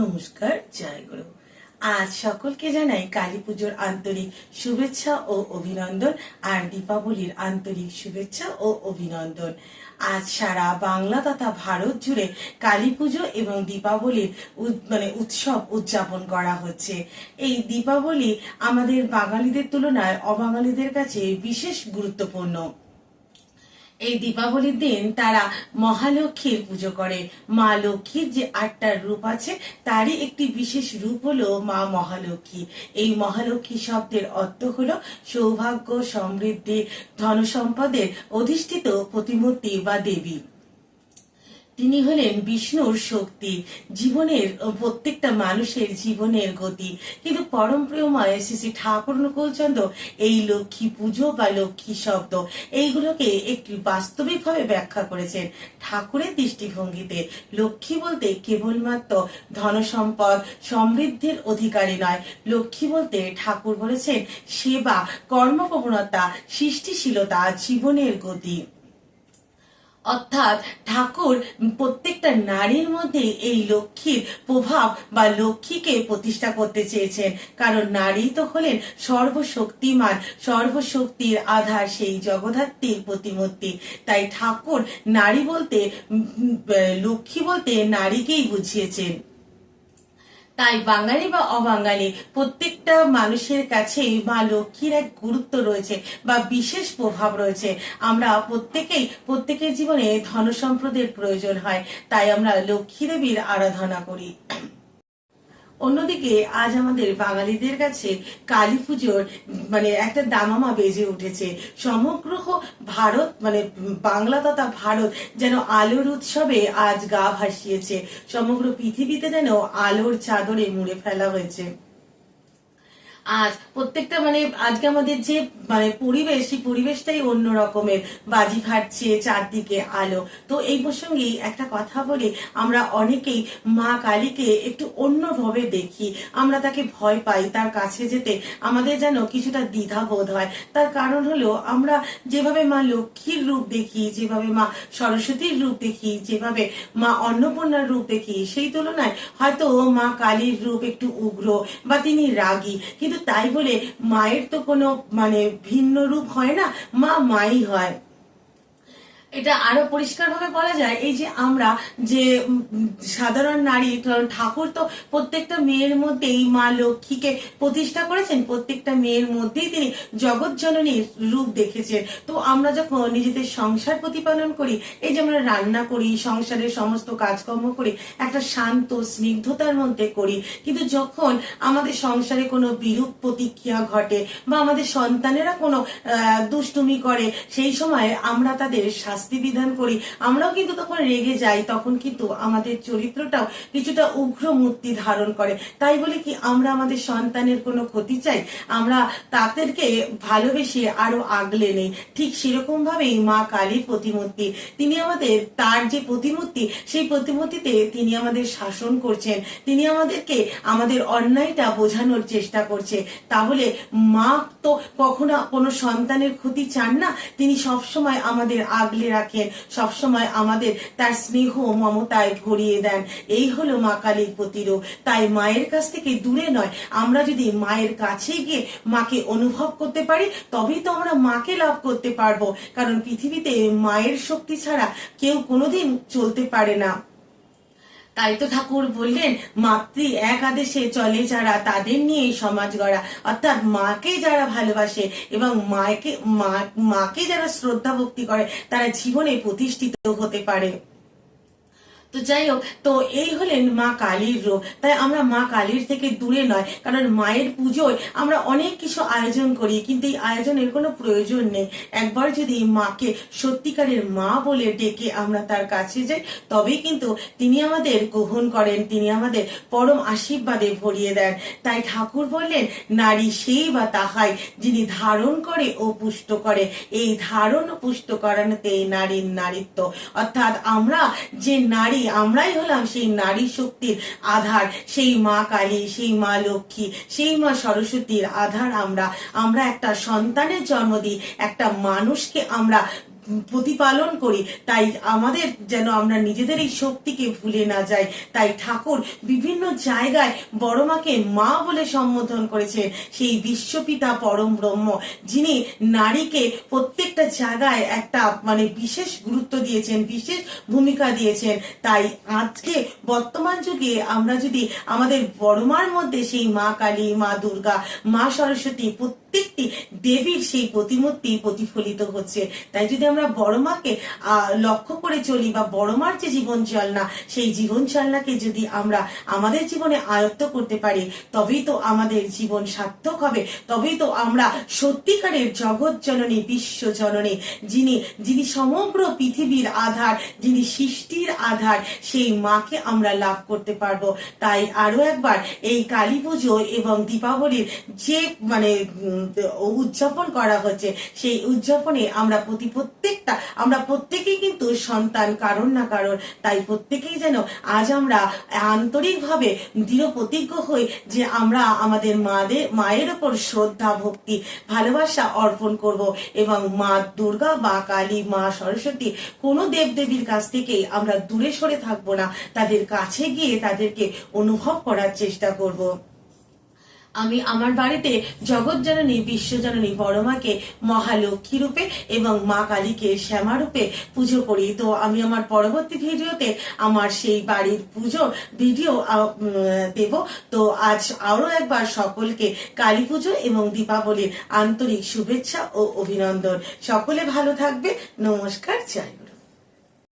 নমস্কার, জয় গুরু। আজ সকলকে জানাই কালী পুজোর আন্তরিক শুভেচ্ছা ও অভিনন্দন আর দীপাবলির আন্তরিক শুভেচ্ছা ও অভিনন্দন। আজ সারা বাংলা তথা ভারত জুড়ে কালী পুজো এবং দীপাবলির মানে উৎসব উদযাপন করা হচ্ছে। এই দীপাবলি আমাদের বাঙালিদের তুলনায় অবাঙালিদের কাছে বিশেষ গুরুত্বপূর্ণ। এই দীপাবলির দিন তারা মহালক্ষ্মীর পুজো করে। মা লক্ষ্মীর যে আটটার রূপ আছে, তারই একটি বিশেষ রূপ হলো মা মহালক্ষ্মী এই মহালক্ষ্মী শব্দের অর্থ হলো সৌভাগ্য, সমৃদ্ধি, ধনসম্পদের অধিষ্ঠিত প্রতিমূর্তি বা দেবী। তিনি হলেন বিষ্ণুর শক্তি, জীবনের প্রত্যেকটা মানুষের জীবনের গতি। কিন্তু পরম প্রিয়ময় শ্রী শ্রী ঠাকুর অনুকূলচন্দ্র এই লক্ষ্মী পুজো বা লক্ষ্মী শব্দ, এইগুলোকে একটি বাস্তবিকভাবে ব্যাখ্যা করেছেন ঠাকুরের দৃষ্টিভঙ্গিতে। লক্ষ্মী বলতে কেবলমাত্র ধনসম্পদ, সমৃদ্ধির অধিকারী নয়। লক্ষ্মী বলতে ঠাকুর বলেছেন সেবা, কর্মপ্রবণতা, সৃষ্টিশীলতা, জীবনের গতি। অর্থাৎ ঠাকুর প্রত্যেকটা নারীর মধ্যে এই লক্ষ্মীর প্রভাব বা লক্ষ্মীকে প্রতিষ্ঠা করতে চেয়েছেন। কারণ নারী তো হলেন সর্বশক্তিমান, সর্বশক্তির আধার সেই জগদ্ধাত্রীর প্রতিমূর্তি। তাই ঠাকুর নারী বলতে লক্ষ্মী বলতে নারীকেই বুঝিয়েছেন। তাই বাঙালি বা অবাঙালি, প্রত্যেকটা মানুষের কাছেই মা লক্ষ্মীর এক গুরুত্ব রয়েছে বা বিশেষ প্রভাব রয়েছে। আমরা প্রত্যেকেই, প্রত্যেকের জীবনে ধন সম্পদের প্রয়োজন হয়, তাই আমরা লক্ষ্মী দেবীর আরাধনা করি। অন্যদিকে আজ আমাদের বাঙালিদের কাছে কালী পুজোর মানে একটা দামামা বেজে উঠেছে। সমগ্র ভারত মানে বাংলা তথা ভারত যেন আলোর উৎসবে আজ গা ভাসিয়েছে। সমগ্র পৃথিবীতে যেন আলোর চাদরে মুড়ে ফেলা হয়েছে। আজ প্রত্যেকটা মানে আজকে আমাদের যে মানে পরিবেশ সেই পরিবেশটাই অন্য রকমের। বাজি ফাটছে চারদিকে আলো। তো এই প্রসঙ্গে একটা কথা বলি, আমরা অনেকেই মা কালীকে একটু অন্যভাবে দেখি। আমরা তাকে ভয় পাই, তার কাছে যেতে। আমাদের যেন কিছুটা দ্বিধা বোধ হয়। তার কারণ হলো, আমরা যেভাবে মা লক্ষ্মীর রূপ দেখি, যেভাবে মা সরস্বতীর রূপ দেখি, যেভাবে মা অন্নপূর্ণার রূপ দেখি, সেই তুলনায় হয়তো মা কালীর রূপ একটু উগ্র বা তিনি রাগী। কিন্তু তাই বলে মায়ের তো কোনো মানে ভিন্ন রূপ হয় না মা মাই হয়। এটা আরও পরিষ্কারভাবে বলা যায়, এই যে আমরা যে সাধারণ নারী ঠাকুর তো প্রত্যেকটা মেয়ের মধ্যেই মা লক্ষ্মীকে প্রতিষ্ঠা করেছেন, প্রত্যেকটা মেয়ের মধ্যেই তিনি জগৎ জননীর রূপ দেখেছেন। তো আমরা যখন নিজেদের সংসার প্রতিপালন করি, এই যে আমরা রান্না করি, সংসারের সমস্ত কাজকর্ম করি, একটা শান্ত, স্নিগ্ধতার মধ্যে করি, কিন্তু যখন আমাদের সংসারে কোনো বিরূপ প্রতিক্রিয়া ঘটে বা আমাদের সন্তানেরা কোনো দুষ্টুমি করে, সেই সময় আমরা তাদের শাস্তি বিধান করি। আমরাও কিন্তু তখন রেগে যাই, তখন কিন্তু আমাদের চরিত্রটাও কিছুটা উগ্র মূর্তি ধারণ করে। তাই বলে কি আমরা আমাদের সন্তানের কোনো ক্ষতি চাই? আমরা তাদেরকে ভালোবেসে আরও আগলে নেই। ঠিক সেরকম ভাবেই মা কালীর প্রতিমূর্তি। তিনি আমাদের, তার যে প্রতিমূর্তি, সেই প্রতিমূর্তিতে তিনি আমাদের শাসন করছেন। তিনি আমাদেরকে আমাদের অন্যায়টা বোঝানোর চেষ্টা করছে। তাহলে মা তো কখনো কোনো সন্তানের ক্ষতি চান না। তিনি সবসময় আমাদের আগলে রাখেন, সবসময় আমাদের তার স্নেহ মমতায় ভরিয়ে দেন। এই হলো মা কালীর প্রতিরূপ। তাই মায়ের কাছ থেকে দূরে নয়, আমরা যদি মায়ের কাছে গিয়ে মাকে অনুভব করতে পারি, তবেই তো আমরা মাকে লাভ করতে পারব। কারণ পৃথিবীতে মায়ের শক্তি ছাড়া কেউ কোনোদিন চলতে পারে না। তাই তো ঠাকুর বললেন, মাতৃ এক আদেশে চলে যারা তাদের নিয়ে সমাজ গড়া। অর্থাৎ মাকে যারা ভালোবাসে এবং মাকে মাকে যারা শ্রদ্ধা ভক্তি করে, তারা জীবনে প্রতিষ্ঠিত হতে পারে। তো যাই হোক তো এই হলেন মা কালীর রূপ। তাই আমরা মা কালীর থেকে দূরে নয়, কারণ মায়ের পুজোয় আমরা অনেক কিছু আয়োজন করি, কিন্তু এই আয়োজনের কোনো প্রয়োজন নেই। একবার যদি মাকে সত্যিকারের মা বলে ডেকে আমরা তার কাছে যাই, তবেই কিন্তু তিনি আমাদের গ্রহণ করেন, তিনি আমাদের পরম আশীর্বাদে ভরিয়ে দেন। তাই ঠাকুর বললেন, নারী সেই বা তাহাই যিনি ধারণ করে ও পুষ্ট করে। এই ধারণ পুষ্ট করানোতে নারীর নারীত্ব। অর্থাৎ আমরা যে নারী আমরাই হলাম সেই নারী শক্তির আধার, সেই মা কালী, সেই মা লক্ষ্মী, সেই মা সরস্বতীর আধার আমরা। আমরা একটা সন্তানের জন্ম দিই, একটা মানুষকে আমরা প্রতিপালন করি, তাই আমাদের যেন আমরা নিজেদের এই শক্তিকে ভুলে না যাই। তাই ঠাকুর বিভিন্ন জায়গায় বড় মাকে মা বলে সম্বোধন করেছেন। সেই বিশ্বপিতা পরম ব্রহ্ম, যিনি নারীকে প্রত্যেকটা জায়গায় একটা মানে বিশেষ গুরুত্ব দিয়েছেন, বিশেষ ভূমিকা দিয়েছেন। তাই আজকে বর্তমান যুগে আমরা যদি আমাদের বড় মার মধ্যে সেই মা কালী, মা দুর্গা, মা সরস্বতী প্রত্যেকটি দেবীর সেই প্রতিমূর্তি প্রতিফলিত হচ্ছে। তাই যদি আমরা বড় মাকে লক্ষ্য করে চলি বা বড় মার যে জীবন চালনা, সেই জীবন চালনাকে যদি আমরা আমাদের জীবনে আয়ত্ত করতে পারি, তবেই তো আমাদের জীবন সার্থক হবে। তবেই তো আমরা সত্যিকারের জগৎ জননী, বিশ্ব জননী, যিনি যিনি সমগ্র পৃথিবীর আধার, যিনি সৃষ্টির আধার, সেই মাকে আমরা লাভ করতে পারব। তাই আরও একবার এই কালী পুজো এবং দীপাবলির যে মানে উদযাপন করা হচ্ছে। সেই উদযাপনে আমরা প্রতি প্রত্যেকটা, আমরা প্রত্যেকেই কিন্তু সন্তান, কারণ না কারণ, তাই প্রত্যেকেই যেন আজ আমরা আন্তরিকভাবে দৃঢ় প্রতিজ্ঞ হই যে আমরা আমাদের মাদের, মায়ের ওপর শ্রদ্ধা, ভক্তি, ভালোবাসা অর্পণ করব এবং মা দুর্গা বা কালী, মা সরস্বতী কোনো দেবদেবীর কাছ থেকেই আমরা দূরে সরে থাকব না। তাদের কাছে গিয়ে তাদেরকে অনুভব করার চেষ্টা করব। আমি আমার বাড়িতে জগৎজননী বিশ্বজননী বড়মাকে মহালক্ষ্মী রূপে এবং মা কালীকে শ্যামা রূপে পুজো করি। তো আমি আমার পরবর্তী ভিডিওতে আমার সেই বাড়ির পুজো ভিডিও দেব। তো আজ আরও একবার সকলকে কালী পুজো এবং দীপাবলির আন্তরিক শুভেচ্ছা ও অভিনন্দন। সকলে ভালো থাকবে। নমস্কার মা।